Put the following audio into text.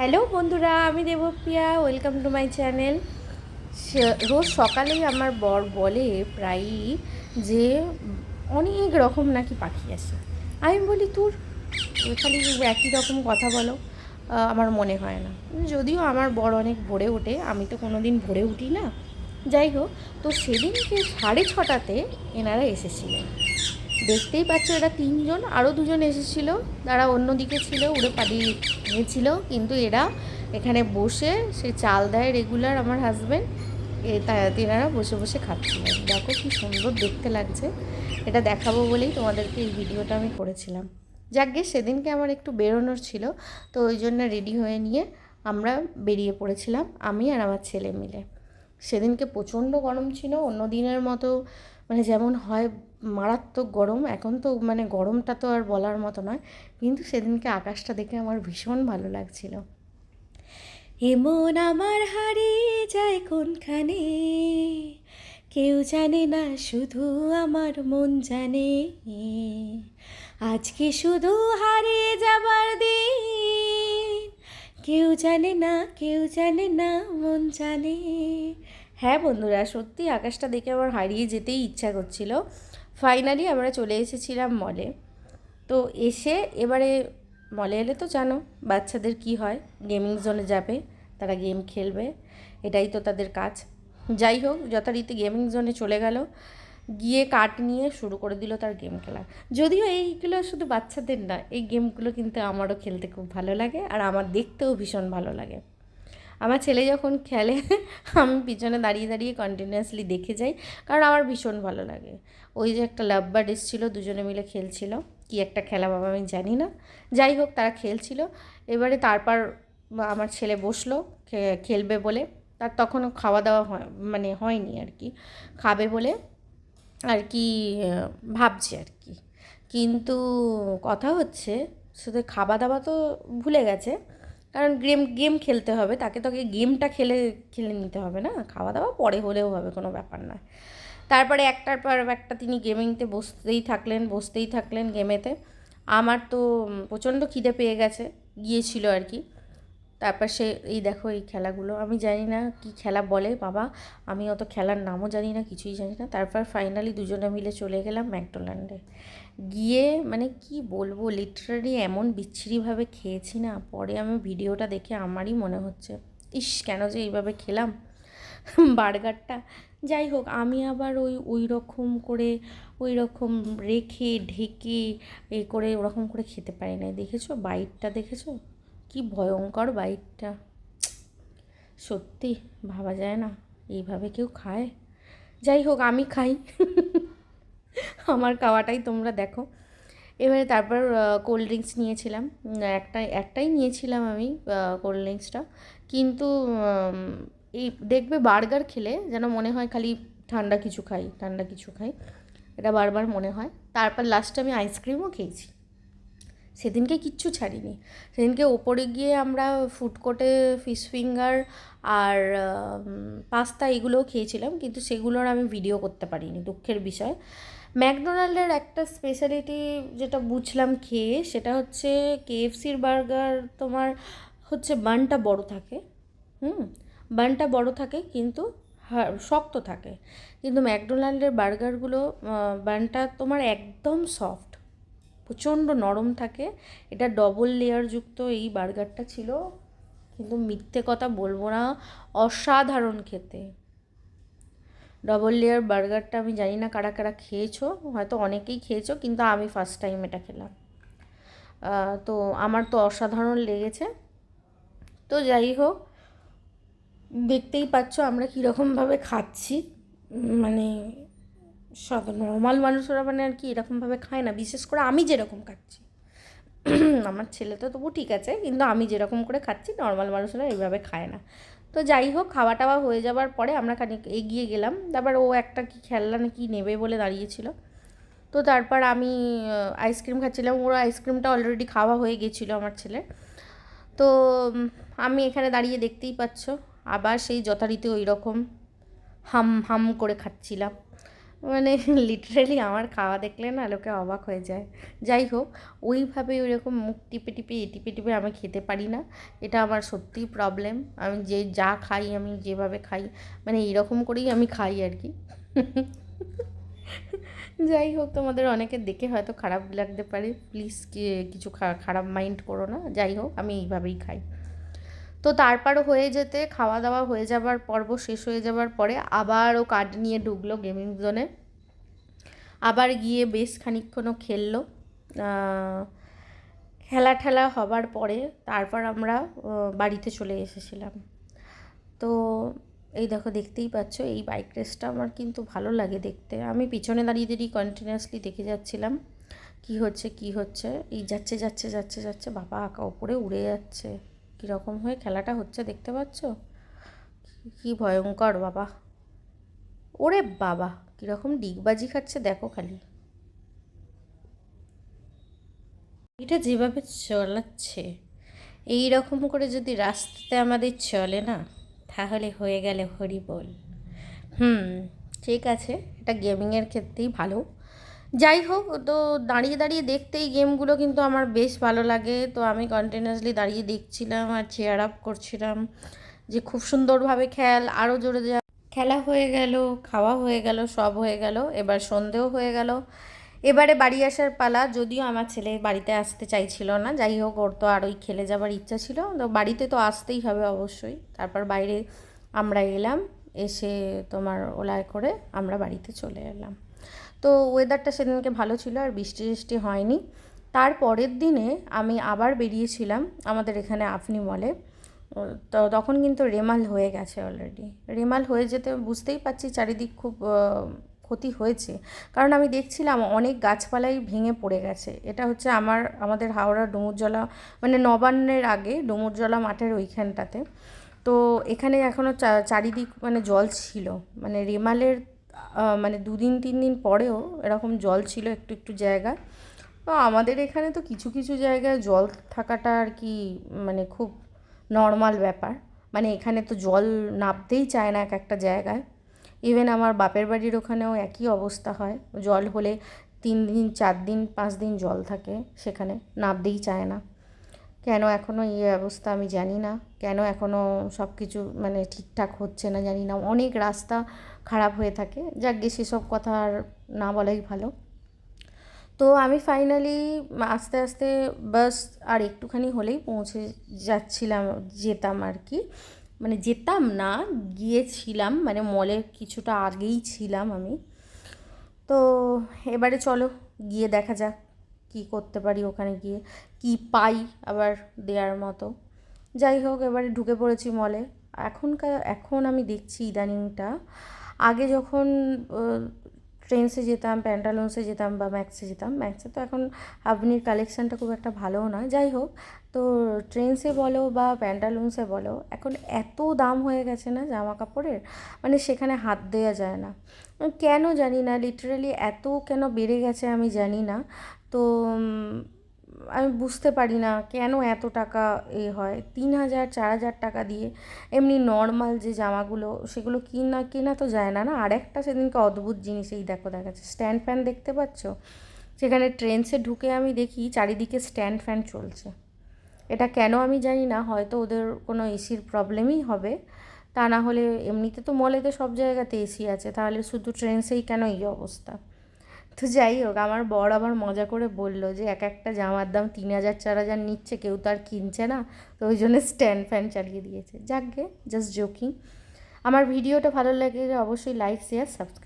Hello বন্ধুরা, আমি Debpriya, welcome to my channel. রোজ সকালেই আমার বর বলে প্রায়ই যে, অনেক রকম নাকি পাখি আসে আমি বলি, তোর খালি একই রকম কথা বলো? আমার মনে হয় না। যদিও আমার বর অনেক ভোরে ওঠে, আমি তো কোনো দিন ভোরে উঠি না। যাই হোক, তো সেদিনকে সাড়ে ছটাতে এনারা এসেছিলেন। দেখতেই পাচ্ছ, এরা তিনজন আরও দুজন এসেছিল। তারা অন্যদিকে ছিল, উড়ে পালিয়ে গিয়েছিল। কিন্তু এরা এখানে বসে, সে চাল দেয় রেগুলার আমার হাজব্যান্ড এ তেনারা বসে বসে খাচ্ছিলেন। দেখো কি সুন্দর দেখতে লাগছে। এটা দেখাবো বলেই তোমাদেরকে এই ভিডিওটা আমি করেছিলাম। যাকগে, সেদিনকে আমার একটু বেরোনোর ছিল, তো ওই জন্য রেডি হয়ে নিয়ে আমরা বেরিয়ে পড়েছিলাম, আমি আর আমার ছেলে মিলে। সেদিনকে প্রচণ্ড গরম ছিল, অন্য দিনের মতো মানে যেমন হয় মারাত্মক গরম, এখন তো মানে গরমটা তো আর বলার মতো নয়, কিন্তু সেদিনকে আকাশটা দেখে আমার ভীষণ ভালো লাগছিল। এমন আমার হারিয়ে যায় কোনখানে? কেউ জানে না, শুধু আমার মন জানে। আজকে শুধু হারিয়ে যাবার দিন। কেউ জানে না, কেউ জানে না, মন জানে। হ্যাঁ বন্ধুরা, সত্যি আকাশটা দেখে আমার হারিয়ে যেতেই ইচ্ছা করছিল। ফাইনালি আমরা চলে এসেছিলাম মলে তো এসে এবারে মলে এলে তো জানো বাচ্চাদের কি হয় গেমিং জোনে যাবে, তারা গেম খেলবে, এটাই তো তাদের কাজ। যাই হোক, যথারীতি গেমিং জোনে চলে গেল। গিয়ে কাট নিয়ে শুরু করে দিল তার গেম খেলা। যদিও এইগুলো শুধু বাচ্চাদের না, এই গেমগুলো কিন্তু আমারও খেলতে খুব ভালো লাগে আর আমার দেখতেও ভীষণ ভালো লাগে। আমার ছেলে যখন খেলে, আমি পিছনে দাঁড়িয়ে দাঁড়িয়ে কন্টিনিউয়াসলি দেখে যাই, কারণ আমার ভীষণ ভালো লাগে। ওই যে একটা লাভ বার্ড এসেছিল দুজনে মিলে খেলছিল। কি একটা খেলা বাবা আমি জানি না। যাই হোক, তারা খেলছিল। এবারে তারপর আমার ছেলে বসল খেলবে বলে। তার তখনও খাওয়া দাওয়া হয় মানে হয়নি আর কি। খাবে বলে আর কি ভাবছে আর কি। কিন্তু কথা হচ্ছে, শুধু খাওয়া দাওয়া তো ভুলে গেছে। কারণ গেম গেম খেলতে হবে, তাকে তোকে গেমটা খেলে খেলে নিতে হবে না। খাওয়া দাওয়া পরে হলেও হবে, কোনো ব্যাপার না তারপরে একটার পর একটা তিনি গেমিংতে বসতেই থাকলেন বসতেই থাকলেন গেমেতে। আমার তো প্রচণ্ড খিদে পেয়ে গেছে, গিয়েছিল আর কি। তারপর সে, এই দেখো এই খেলাগুলো, আমি জানি না কি খেলা বলে বাবা, আমি অত খেলার নামও জানি না, কিছুই জানি না। তারপর ফাইনালি দুজনে মিলে চলে গেলাম ম্যাকডোনাল্ডে। গিয়ে মানে কি বলব লিটারালি এমন বিচ্ছিরিভাবে খেয়েছি না, পরে আমি ভিডিওটা দেখে আমারই মনে হচ্ছে, ইস, কেন যে এইভাবে খেলাম? বার্গারটা, যাই হোক, আমি আবার ওই ওই রকম করে, ওই রকম রেখে, ঢেকে, এ করে ওরকম করে খেতে পারি না দেখেছ? বাইটটা দেখেছ? কি ভয়ঙ্কর বাইকটা। সত্যি ভাবা যায় না, এইভাবে কেউ খায়? যাই হোক, আমি খাই। আমার খাওয়াটাই তোমরা দেখো। এবারে তারপর কোল্ড ড্রিঙ্কস নিয়েছিলাম। একটা একটাই নিয়েছিলাম আমি কোল্ড ড্রিঙ্কসটা কিন্তু এই দেখবে বার্গার খেলে যেন মনে হয় খালি ঠান্ডা কিছু খাই, ঠান্ডা কিছু খাই। এটা বারবার মনে হয়। তারপর লাস্টে আমি আইসক্রিমও খেয়েছি। সেদিনকে কিচ্ছু ছাড়িনি। সেদিনকে ওপরে গিয়ে আমরা ফুড কোর্টে ফিশ ফিঙ্গার আর পাস্তা এগুলোও খেয়েছিলাম, কিন্তু সেগুলোর আমি ভিডিও করতে পারিনি, দুঃখের বিষয়। ম্যাকডোনাল্ডের একটা স্পেশালিটি যেটা বুঝলাম খেয়ে, সেটা হচ্ছে কেএফসির বার্গার তোমার হচ্ছে বানটা বড় থাকে, হুম, বানটা বড় থাকে কিন্তু শক্ত থাকে। কিন্তু ম্যাকডোনাল্ডের বার্গারগুলো বানটা তোমার একদম সফট প্রচণ্ড নরম থাকে। এটা ডবল লেয়ারযুক্ত এই বার্গারটা ছিল। কিন্তু মিথ্যে কথা বলব না, অসাধারণ খেতে। ডবল লেয়ার বার্গারটা আমি জানি না কারা কারা খেয়েছো, হয়তো অনেকেই খেয়েছো, কিন্তু আমি ফার্স্ট টাইম এটা খেলাম। তো আমার তো অসাধারণ লেগেছে। তো যাই হোক, দেখতেই পাচ্ছ আমরা কীরকমভাবে খাচ্ছি। মানে সব নর্মাল মানুষরা মানে আর কি এরকমভাবে খায় না। বিশেষ করে আমি যেরকম খাচ্ছি। আমার ছেলে তো তবু ঠিক আছে, কিন্তু আমি যেরকম করে খাচ্ছি নর্মাল মানুষরা এইভাবে খায় না। তো যাই হোক খাওয়া টাওয়া হয়ে যাওয়ার পরে আমরা খানিক এগিয়ে গেলাম। তারপর ও একটা কি খেলনা না কি নেবে বলে দাঁড়িয়েছিল। তো তারপর আমি আইসক্রিম খাচ্ছিলাম। ওর আইসক্রিমটা অলরেডি খাওয়া হয়ে গেছিল আমার ছেলে তো আমি এখানে দাঁড়িয়ে দেখতেই পাচ্ছ। আবার সেই যথারীতি ওই রকম হাম হাম করে খাচ্ছিলাম। মানে লিটারেলি আমার খাওয়া দেখলে না লোকে অবাক হয়ে যায়। যাই হোক, ওইভাবে ওইরকম মুখ টিপে টিপে, এ টিপে টিপে আমি খেতে পারি না। এটা আমার সত্যিই প্রবলেম আমি যে যা খাই, আমি যেভাবে খাই মানে এইরকম করেই আমি খাই আর কি। যাই হোক, তোমাদের অনেকের দেখে হয়তো খারাপ লাগতে পারে। প্লিজ কিছু খারাপ মাইন্ড করো না। যাই হোক, আমি এইভাবেই খাই। তো তারপর হয়ে যেতে খাওয়া দাওয়া হয়ে যাবার পর্ব শেষ হয়ে যাবার পরে আবারও কার্ড নিয়ে ঢুকলো গেমিং জোনে। আবার গিয়ে বেশ খানিক্ষণও খেললো। খেলা ঠেলা হবার পরে তারপর আমরা বাড়িতে চলে এসেছিলাম। তো এই দেখো দেখতেই পাচ্ছ, এই বাইক রেসটা আমার কিন্তু ভালো লাগে দেখতে। আমি পিছনে দাঁড়িয়ে দাঁড়িয়ে কন্টিনিউয়াসলি দেখে যাচ্ছিলাম, কি হচ্ছে কি হচ্ছে, এই যাচ্ছে যাচ্ছে যাচ্ছে যাচ্ছে, বাবা আঁকা ওপরে উড়ে যাচ্ছে। কীরকম হয়ে খেলাটা হচ্ছে দেখতে পাচ্ছ? কি ভয়ঙ্কর বাবা। ওরে বাবা, কীরকম ডিগবাজি খাচ্ছে দেখো খালি। এটা যেভাবে চলাচ্ছে এই রকম করে যদি রাস্তাতে আমাদের চলে না, তাহলে হয়ে গেলে হরি বল হুম, ঠিক আছে, এটা গেমিংয়ের ক্ষেত্রেই ভালো। যাই হোক, তো দাঁড়িয়ে দাঁড়িয়ে দেখতেই গেমগুলো কিন্তু আমার বেশ ভালো লাগে। তো আমি কন্টিনিউয়াসলি দাঁড়িয়ে দেখছিলাম আর চেয়ার আপ করছিলাম যে খুব সুন্দরভাবে খেল আরও জোরে যা খেলা হয়ে গেল, খাওয়া হয়ে গেল, সব হয়ে গেল, এবার সন্ধেও হয়ে গেল। এবারে বাড়ি আসার পালা, যদিও আমার ছেলে বাড়িতে আসতে চাইছিল না, যাই হোক, ওর তো আর ওই খেলে যাবার ইচ্ছা ছিল। তো বাড়িতে তো আসতেই হবে অবশ্যই। তারপর বাইরে আমরা এলাম, এসে তোমার ওলায় করে আমরা বাড়িতে চলে এলাম। তো ওয়েদারটা সেদিনকে ভালো ছিল আর বৃষ্টি টিষ্টি হয়নি। তার পরের দিনে আমি আবার বেরিয়েছিলাম আমাদের এখানে আফনি মলে তো তখন কিন্তু রেমাল হয়ে গেছে অলরেডি রেমাল হয়ে যেতে বুঝতেই পারছি চারিদিক খুব ক্ষতি হয়েছে। কারণ আমি দেখছিলাম অনেক গাছপালাই ভেঙে পড়ে গেছে। এটা হচ্ছে আমার, আমাদের হাওড়া ডুমুরজলা মানে নবান্নের আগে ডুমুরজলা মাঠের ওইখানটাতে। তো এখানে এখনও চারিদিক মানে জল ছিল। মানে রেমালের মানে দুদিন, তিন দিন পরেও এরকম জল ছিল একটু একটু জায়গায় তো আমাদের এখানে তো কিছু কিছু জায়গায় জল থাকাটা আর কি মানে খুব নর্মাল ব্যাপার। মানে এখানে তো জল নামতেই চায় না এক একটা জায়গায়। ইভেন আমার বাপের বাড়ির ওখানেও একই অবস্থা হয়। জল হলে তিন দিন, চার দিন, পাঁচ দিন জল থাকে সেখানে, নামতেই চায় না। কেন এখনও এই অবস্থা আমি জানি না। কেন এখনও সব কিছু মানে ঠিকঠাক হচ্ছে না জানি না। অনেক রাস্তা খারাপ হয়ে থাকে। যাক গে, সেসব কথা আর না বলাই ভালো। তো আমি ফাইনালি আস্তে আস্তে বাস আর একটুখানি হলেই পৌঁছে যাচ্ছিলাম, যেতাম আর কি। মানে যেতাম না, গিয়েছিলাম। মানে মলের কিছুটা আগেই ছিলাম আমি। তো এবারে চলো, গিয়ে দেখা যাক। কী করতে পারি ওখানে গিয়ে? কি পাই আবার দেওয়ার মতো। যাই হোক, এবারে ঢুকে পড়েছি মলে এখনকার, এখন আমি দেখছি ইদানিংটা। আগে যখন ট্রেন্সে যেতাম প্যান্টালুন্সে যেতাম বা ম্যাক্সে যেতাম। ম্যাক্সে তো এখন আপনির কালেকশানটা খুব একটা ভালোও নয়। যাই হোক, তো ট্রেন্সে বলো বা প্যান্টালুন্সে বলো, এখন এত দাম হয়ে গেছে না জামা কাপড়ের মানে সেখানে হাত দেওয়া যায় না। কেন জানি না লিটারেলি এত কেন বেড়ে গেছে আমি জানি না। তো আমি বুঝতে পারি না কেন এত টাকা এ হয়। তিন হাজার, চার হাজার টাকা দিয়ে এমনি নর্মাল যে জামাগুলো, সেগুলো কিনা, কেনা তো যায় না না? আর একটা সেদিনকে অদ্ভুত জিনিস এই দেখো দেখাচ্ছে। স্ট্যান্ড ফ্যান দেখতে পাচ্ছ? সেখানে ট্রেন্সে ঢুকে আমি দেখি চারিদিকে স্ট্যান্ড ফ্যান চলছে। এটা কেন আমি জানি না, হয়তো ওদের কোনো এসির প্রবলেমই হবে। তা না হলে এমনিতে তো মলেতে সব জায়গাতে এসি আছে, তাহলে শুধু ট্রেন্সেই কেন এই অবস্থা? তো যাই হোক, আমার বর আবার মজা করে বলল যে, এক একটা জামার দাম তিন হাজার, চার হাজার নিচ্ছে, কেউ তো আর কিনছে না। তো ওই জন্য স্ট্যান্ড ফ্যান চালিয়ে দিয়েছে। যাকগে জাস্ট জোকিং আমার ভিডিওটা ভালো লাগে অবশ্যই লাইক শেয়ার সাবস্ক্রাইব